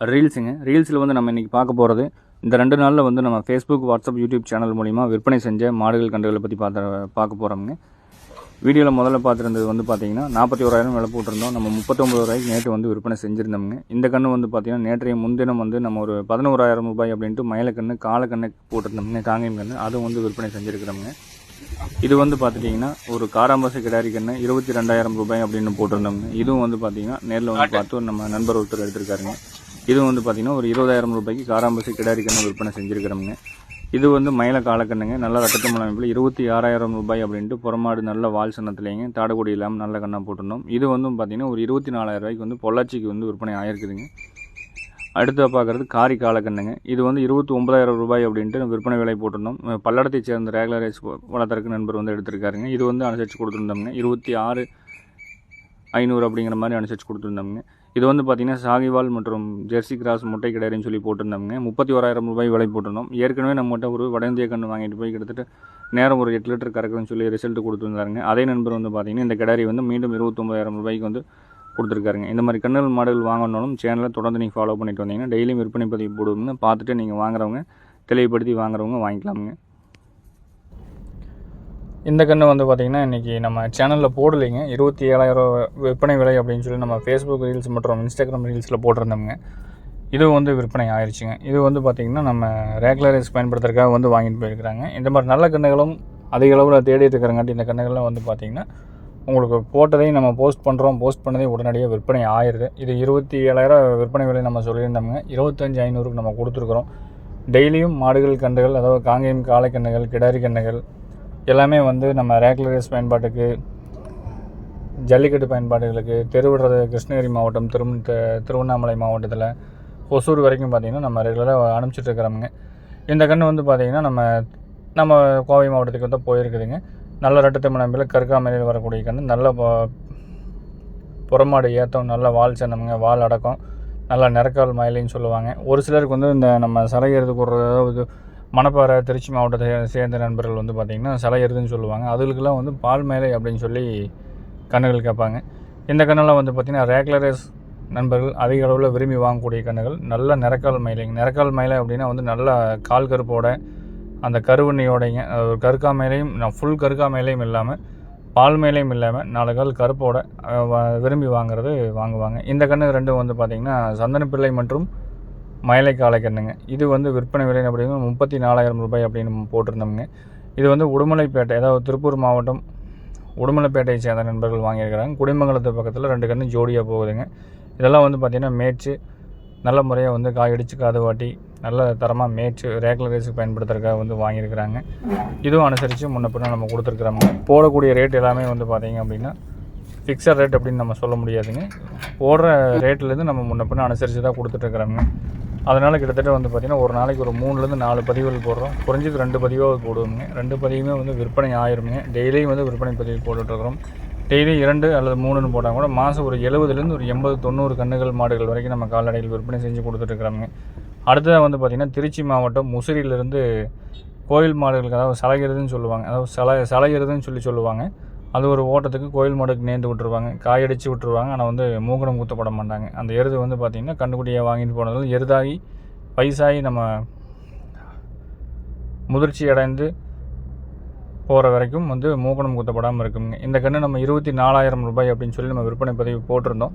ரீல்ஸுங்க. ரீல்ஸில் வந்து நம்ம இன்றைக்கி பார்க்க போகிறது இந்த ரெண்டு நாளில் வந்து நம்ம ஃபேஸ்புக் வாட்ஸ்அப் யூடியூப் சேனல் மூலிமா விற்பனை செஞ்ச மாடுகள் கன்றுகளை பற்றி பார்த்து பார்க்க போகிறோம்ங்க வீடியோவில் முதல்ல பார்த்துருந்தது வந்து பார்த்தீங்கன்னா நாற்பத்தி ஓராயிரம் விலை போட்டிருந்தோம். நம்ம முப்பத்தொம்பது ரூபாய்க்கு நேற்று வந்து விற்பனை செஞ்சுருந்தோம்ங்க. இந்த கன்று வந்து பார்த்தீங்கன்னா நேற்றைய முன்தினம் வந்து நம்ம ஒரு பதினோராயிரம் ரூபாய் அப்படின்ட்டு மயிலக்கன்று காலக்கண்ணு போட்டிருந்தோம்ங்க காங்கேயம் கன்று. அதுவும் வந்து விற்பனை செஞ்சுருக்கிறோம்ங்க. இது வந்து பார்த்துட்டிங்கன்னா ஒரு காராம்பசு கிடாரி கன்று இருபத்தி ரெண்டாயிரம் ரூபாய் அப்படின்னு போட்டிருந்தோம்ங்க. இதுவும் வந்து பார்த்தீங்கன்னா நேரில் வந்து பார்த்து நம்ம நண்பர் ஒருத்தர் எடுத்திருக்காருங்க. இதுவும் வந்து பார்த்திங்கன்னா ஒரு இருபதாயிரம் ரூபாய்க்கு காராம்பசி கிடாரி கன்று விற்பனை செஞ்சுருக்கிறோம்ங்க. இது வந்து மயில காலக்கண்ணுங்க நல்ல ரத்தத்து அமைப்பில் இருபத்தி ஆறாயிரம் ரூபாய் அப்படின்ட்டு புறமாடு நல்ல வால் சன்னத்துலேங்க தாடக்குடி இல்லாமல் நல்ல கண்ணாக போட்டிருந்தோம். இது வந்து பார்த்தீங்கன்னா ஒரு இருபத்தி நாலாயிரம் ரூபாய்க்கு வந்து பொள்ளாச்சிக்கு வந்து விற்பனை ஆயிருக்குதுங்க. அடுத்து பார்க்குறது காரி காலக்கண்ணுங்க இது வந்து இருபத்தி ஒன்பதாயிரம் ரூபாய் அப்படின்ட்டு விற்பனை விலை போட்டிருந்தோம். பல்லடத்தை சேர்ந்த ரேகுலரைஸ் வளர்த்துறக்கு நண்பர் வந்து எடுத்திருக்காருங்க. இது வந்து அனுசரித்து கொடுத்துருந்தோம்ங்க. இருபத்தி ஆறு ஐநூறு அப்படிங்கிற மாதிரி அனுசரித்து கொடுத்துருந்தோம்ங்க இது வந்து பார்த்திங்கன்னா சாகிவால் மற்றும் ஜெர்சி கிராஸ் முட்டை கிடையாதுன்னு சொல்லி போட்டிருந்தோம்ங்க முப்பத்தி ஓராயிரம் ரூபாய் விலை போட்டிருந்தோம். ஏற்கனவே நம்மகிட்ட ஒரு வடந்திய கன்று வாங்கிட்டு போய் கிட்டத்தட்ட நேரம் ஒரு எட்டு லிட்டர் கறக்குதுன்னு சொல்லி ரிசல்ட் கொடுத்துருந்தாருங்க. அதே நண்பர் வந்து பார்த்திங்கன்னா இந்த கிடாரி வந்து மீண்டும் இருபத்தொம்பதாயிரம் ரூபாய்க்கு வந்து கொடுத்துருக்காருங்க. இந்த மாதிரி கண்ணுகள் மாடுகள் வாங்கணும்னாலும் சேனலை தொடர்ந்து நீங்கள் ஃபாலோ பண்ணிட்டு வந்தீங்கன்னா டெய்லியும் விற்பனை பதிவு போடுவோம்னு பார்த்துட்டு நீங்கள் வாங்குறவங்க தெளிவுபடுத்தி வாங்குறவங்க வாங்கிக்கலாமுங்க. இந்த கன்று வந்து பார்த்திங்கன்னா இன்றைக்கி நம்ம சேனலில் போடலைங்க. இருபத்தி ஏழாயிரம் விற்பனை விலை அப்படின்னு சொல்லி நம்ம ஃபேஸ்புக் ரீல்ஸ் மற்றும் இன்ஸ்டாகிராம் ரீல்ஸில் போட்டிருந்தோம்ங்க. இது வந்து விற்பனை ஆயிடுச்சுங்க இது வந்து பார்த்திங்கன்னா நம்ம ரேகுலரைஸ் பயன்படுத்துறதுக்காக வந்து வாங்கிட்டு போயிருக்கிறாங்க. இந்த மாதிரி நல்ல கன்றுகளும் அதிக அளவில் தேடிட்டு இருக்கிறங்காட்டி இந்த கன்றுகள்லாம் வந்து பார்த்திங்கன்னா உங்களுக்கு போட்டதையும் நம்ம போஸ்ட் பண்ணுறோம் போஸ்ட் பண்ணதையும் உடனடியாக விற்பனை ஆயிடுது இது இருபத்தி ஏழாயிரம் விற்பனை விலை நம்ம சொல்லியிருந்தோம்ங்க. இருபத்தஞ்சி ஐநூறுக்கு நம்ம கொடுத்துருக்குறோம். டெய்லியும் மாடுகள் கன்றுகள் அதாவது காங்கேயம் காளை கன்றுகள் கிடாரி கன்றுகள் எல்லாமே வந்து நம்ம ரேகுலரைஸ் பயன்பாட்டுக்கு ஜல்லிக்கட்டு பயன்பாடுகளுக்கு தெருவிடுறது கிருஷ்ணகிரி மாவட்டம் திரு திருவண்ணாமலை மாவட்டத்தில் ஒசூர் வரைக்கும் பார்த்திங்கன்னா நம்ம ரெகுலராக அனுப்பிச்சிட்டு இந்த கன்று வந்து பார்த்திங்கன்னா நம்ம நம்ம கோவை மாவட்டத்துக்கு வந்து போயிருக்குதுங்க. நல்ல ரெட்டத்தமிழ் மனம்பில் கருக்காமலையில் வரக்கூடிய கன்று நல்ல புறமாடு ஏற்றம் நல்ல வால் சின்னமுங்க வால் அடக்கம் நல்லா நிறக்கால் மயிலின்னு சொல்லுவாங்க. ஒரு சிலருக்கு வந்து இந்த நம்ம சலைகிறதுக்கு ஒரு மணப்பாறை திருச்சி மாவட்டத்தை சேர்ந்த நண்பர்கள் வந்து பார்த்திங்கன்னா சிலை எருதுன்னு சொல்லுவாங்க. அதுகளுக்கெல்லாம் வந்து பால் மேலை அப்படின்னு சொல்லி கண்ணுகள் கேட்பாங்க. இந்த கண்ணெல்லாம் வந்து பார்த்திங்கன்னா ரேக்லரஸ் நண்பர்கள் அதிக அளவில் விரும்பி வாங்கக்கூடிய கண்ணுகள். நல்ல நிறக்கால் மயிலைங்க நிறக்கால் மயிலை அப்படின்னா வந்து நல்ல கால் கருப்போட அந்த கருவண்ணியோடைங்க கருக்கா மேலையும் ஃபுல் கருக்கா மேலையும் இல்லாமல் பால் மேலையும் இல்லாமல் நாலு கால் கருப்போட விரும்பி வாங்குறது வாங்குவாங்க. இந்த கண்ணு ரெண்டும் வந்து பார்த்திங்கன்னா சந்தனப்பிள்ளை மற்றும் மயிலை காளை இது வந்து விற்பனை விலை அப்படிங்கிறது முப்பத்தி நாலாயிரம் ரூபாய் அப்படின்னு போட்டிருந்தோம்ங்க. இது வந்து உடுமலைப்பேட்டை அதாவது திருப்பூர் மாவட்டம் உடுமலைப்பேட்டையை சேர்ந்த நண்பர்கள் வாங்கியிருக்கிறாங்க. குடிமங்கலத்து பக்கத்தில் ரெண்டு கன்று ஜோடியாக போகுதுங்க. இதெல்லாம் வந்து பார்த்திங்கன்னா மேய்ச்சி நல்ல முறையாக வந்து காயடிச்சு காது வாட்டி நல்ல தரமாக மேய்ச்சி ரேகுலரைஸுக்கு பயன்படுத்துறதுக்காக வந்து வாங்கியிருக்கிறாங்க. இதுவும் அனுசரித்து முன்ன பின்ன நம்ம கொடுத்துருக்குறாங்க போடக்கூடிய ரேட் எல்லாமே வந்து பார்த்திங்க அப்படின்னா ஃபிக்ஸட் ரேட் அப்படின்னு நம்ம சொல்ல முடியாதுங்க. போடுற ரேட்லேருந்து நம்ம முன்ன பின்ன அனுசரித்து தான் கொடுத்துட்ருக்குறோங்க அதனால் கிட்டத்தட்ட வந்து பார்த்திங்கன்னா ஒரு நாளைக்கு ஒரு மூணுலேருந்து நாலு பதிவுகள் போடுறோம். குறைஞ்சது ரெண்டு பதிவாக போடுவோங்க ரெண்டு பதிவுமே வந்து விற்பனை ஆயிருமுங்க. டெய்லியும் வந்து விற்பனை பதிவு போட்டுட்ருக்குறோம் டெய்லி இரண்டு அல்லது மூணுன்னு போட்டால் கூட மாதம் ஒரு எழுபதுலேருந்து ஒரு எண்பது தொண்ணூறு கன்றுகள் மாடுகள் வரைக்கும் நம்ம கால்நடைகள் விற்பனை செஞ்சு கொடுத்துட்ருக்குறோங்க அடுத்ததாக வந்து பார்த்திங்கன்னா திருச்சி மாவட்டம் முசிறியிலேருந்து கோயில் மாடுகளுக்கு அதாவது சலகிறதுன்னு சொல்லுவாங்க. அதாவது சல சலகிறதுன்னு சொல்லி சொல்லுவாங்க. அது ஒரு ஓட்டத்துக்கு கோயில் மாடுக்கு நேர்ந்து விட்டுருவாங்க. காயடிச்சு விட்டுருவாங்க. ஆனால் வந்து மூக்கணம் குத்தப்பட மாட்டாங்க. அந்த எருது வந்து பார்த்திங்கன்னா கண்டுக்குட்டியை வாங்கிட்டு போனதில் எருதாகி வயசாகி நம்ம முதிர்ச்சி அடைந்து போகிற வரைக்கும் வந்து மூக்கணம் குத்தப்படாமல் இருக்குங்க. இந்த கன்று நம்ம இருபத்தி நாலாயிரம் ரூபாய் அப்படின்னு சொல்லி நம்ம விற்பனை பதிவு போட்டிருந்தோம்.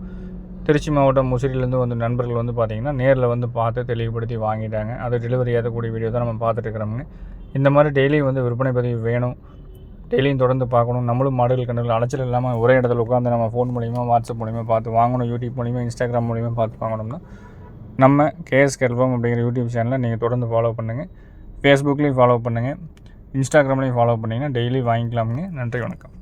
திருச்சி மாவட்டம் முசிறியிலேருந்து வந்து நண்பர்கள் வந்து பார்த்திங்கன்னா நேரில் வந்து பார்த்து தெளிவுபடுத்தி வாங்கிட்டாங்க. அது டெலிவரி ஏற்றக்கூடிய வீடியோ தான் நம்ம பார்த்துட்டு இருக்கிறோம்ங்க. இந்த மாதிரி டெய்லியும் வந்து விற்பனை பதிவு வேணும். டெய்லியும் தொடர்ந்து பார்க்கணும். நம்மளும் மாடுகள் கண்டுகள் அலைச்சல் இல்லாமல் ஒரே இடத்துல உட்காந்து நம்ம ஃபோன் மூலிமா வாட்ஸ்அப் மூலிமா பார்த்து வாங்கணும் யூடியூப் மூலிமா இன்ஸ்டாகிராம் மூலிமா பார்த்து வாங்கணும்னா நம்ம கேஎஸ் கெல்வம் அப்படிங்கிற யூடியூப் சேனலை நீங்கள் தொடர்ந்து ஃபாலோ பண்ணுங்கள் ஃபேஸ்புக்லேயும் ஃபாலோ பண்ணுங்கள் இன்ஸ்டாகிராம்லேயும் ஃபாலோ பண்ணிங்கன்னா டெய்லி வாங்கிக்கலாமுங்க. நன்றி வணக்கம்.